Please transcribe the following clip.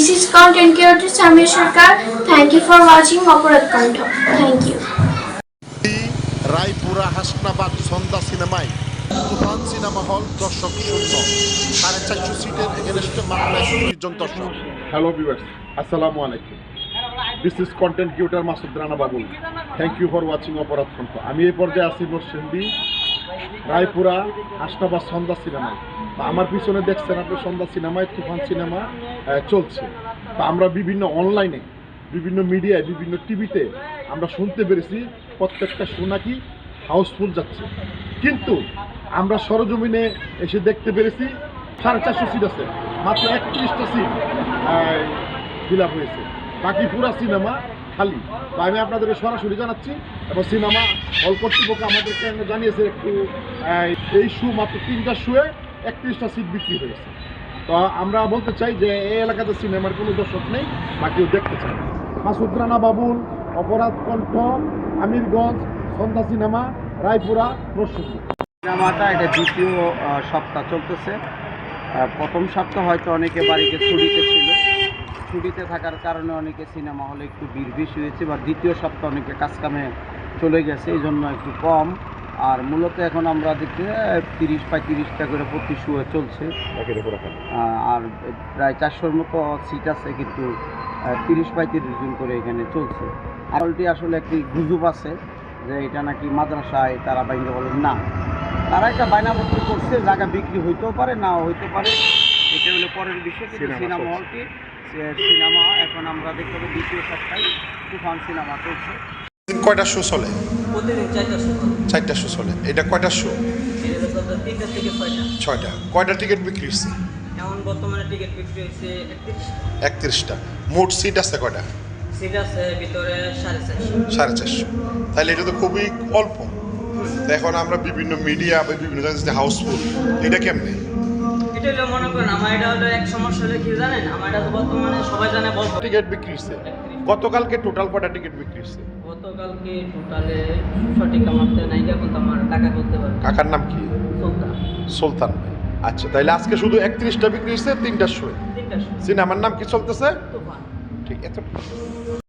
content creator Samir Sarkar. Thank you for watching Operat Kantha. Thank you. Raipura Hasnabad সন্ধ্যা সিনেমায় তুফান cinema hall দর্শক শূন্য। সাড়ে চারশো সিটের এগেনস্টে একশো জন দর্শক। হ্যালো ভিউয়ার্স আসসালামু আলাইকুম this is content creator Masud Rana Babul thank you for watching অপরাধ কণ্ঠ আমি এই পর্যায়ে আছি নরসিংদী রায়পুরা, হাসনাবাদ সন্ধ্যা সিনেমায়। তা আমার পিছনে দেখছেন আপনি সন্ধ্যা সিনেমায়, তুফান সিনেমা চলছে। তা আমরা বিভিন্ন অনলাইনে বিভিন্ন মিডিয়ায় বিভিন্ন টিভিতে আমরা শুনতে পেরেছি, প্রত্যেকটা শো নাকি হাউসফুল যাচ্ছে। কিন্তু আমরা সরজমিনে এসে দেখতে পেরেছি, সাড়ে চারশো সিট আছে, মাত্র একত্রিশটা সিট ফিল হয়েছে। বাকি পুরা সিনেমা খালি। তো আমি আপনাদেরকে সরাসরি জানাচ্ছি, এবং সিনেমা হল কর্তৃপক্ষ আমাদেরকে জানিয়েছে একটু এই শু মাত্র তিনটা শুয়ে একত্রিশটা সিট বিক্রি হয়েছে। তো আমরা বলতে চাই যে, এই এলাকাতে সিনেমার কোনো দর্শক নেই, বা কেউ দেখতে চায় মাসুদ রানা বাবুল, অপরাধ কণ্ঠ, আমিরগঞ্জ, সন্ধ্যা সিনেমা, রায়পুরা প্রস্তুতি সিনেমাটা এটা দ্বিতীয় সপ্তাহ চলতেছে। প্রথম সপ্তাহ হয়তো অনেকে বাড়িতে ছুটিতে ছিল ছুটিতে থাকার কারণে অনেকে সিনেমা হলে একটু ভিড় বেশি হয়েছে বা দ্বিতীয় সপ্তাহ অনেকে কাজকামে চলে গেছে এই জন্য একটু কম। আর মূলত এখন আমরা দেখছি তিরিশ পঁয়ত্রিশটা করে প্রতি শুয়ে চলছে। আর প্রায় চারশোর মতো সিট আছে কিন্তু তিরিশ পঁয়ত্রিশ জন করে এখানে চলছে। আর অলটি আসলে একটি গুজব আছে যে এটা নাকি মাদ্রাসায় তারা বাইরে বলেন না। তারা একটা বায়নাপত্র করছে জায়গা বিক্রি হইতেও পারে না হইতে পারে। এটা হলো পরের বিষয় কিন্তু সিনেমা হলটি সিনেমা এখন আমরা দেখতে পাবো দ্বিতীয় সপ্তাহে তুফান সিনেমা চলছে। দিন কয়টা শো চলে? চারটা শো চলে। এটা কয়টা শো তিনটা থেকে ছয়টা। কয়টা টিকিট বিক্রি হচ্ছে এখন বর্তমানে টিকিট বিক্রি হয়েছে একত্রিশ একত্রিশটা। মোট সিট আছে কয়টা? সিট আছে ভিতরে সাড়ে চারশো। সাড়ে চারশো। তাহলে এটা তো খুবই অল্প। এখন আমরা বিভিন্ন মিডিয়া বা বিভিন্ন জায়গায় হাউসফুল এটা কেমনে? এটা হলো মনে করেন আমার এটা হলো এক সমস্যা হলে কি জানেন? আমার এটা তো বর্তমানে সবাই জানে বলতো টিকিট বিক্রি হচ্ছে। গতকালকে টোটাল কয়টা টিকিট বিক্রি হচ্ছে? গতকালকে টোটালে সঠিক কিন্তু আমার টাকা করতে পারবে। কাকার নাম কি? সুলতান। সুলতান আচ্ছা তাইলে আজকে শুধু একত্রিশটা বিক্রি হচ্ছে তিনটার শো তিনটা সিনেমার নাম কি চলতেছে? ঠিক এত